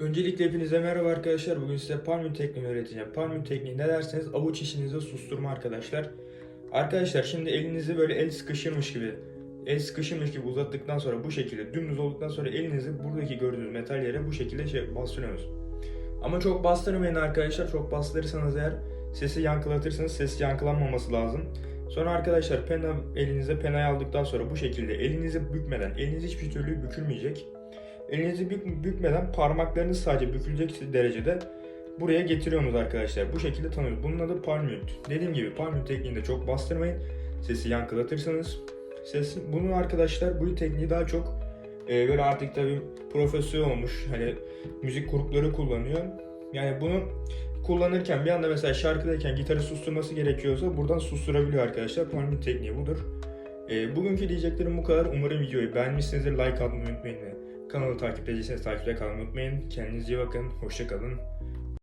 Öncelikle hepinize merhaba arkadaşlar. Bugün size palmün tekniğini öğreteceğim. Palmün tekniği ne derseniz avuç içinizi susturma arkadaşlar. Arkadaşlar şimdi elinizi böyle el sıkışırmış gibi el sıkışırmış gibi uzattıktan sonra bu şekilde dümdüz olduktan sonra elinizi buradaki gördüğünüz metal yere bu şekilde şey bastırıyorsunuz. Ama çok bastırmayın arkadaşlar. Çok bastırırsanız eğer sesi yankılatırsanız ses yankılanmaması lazım. Sonra arkadaşlar pena elinize penayı aldıktan sonra bu şekilde elinizi bükmeden eliniz hiçbir türlü bükülmeyecek. Elinizi bük, bükmeden parmaklarınız sadece bükülecek derecede buraya getiriyorsunuz arkadaşlar. Bu şekilde tanıyoruz. Bunun adı palmült. Dediğim gibi palmült tekniğinde çok bastırmayın. Sesi yankılatırsanız. Ses, bunu arkadaşlar bu tekniği daha çok e, böyle artık tabii profesyonel olmuş. Hani müzik grupları kullanıyor. Yani bunu kullanırken bir anda mesela şarkıdayken gitarı susturması gerekiyorsa buradan susturabiliyor arkadaşlar. Palmült tekniği budur. E, bugünkü diyeceklerim bu kadar. Umarım videoyu beğenmişsinizdir. Like atmayı unutmayın. Kanalı takip edecekseniz takipte kalmayı unutmayın. Kendinize iyi bakın. Hoşçakalın.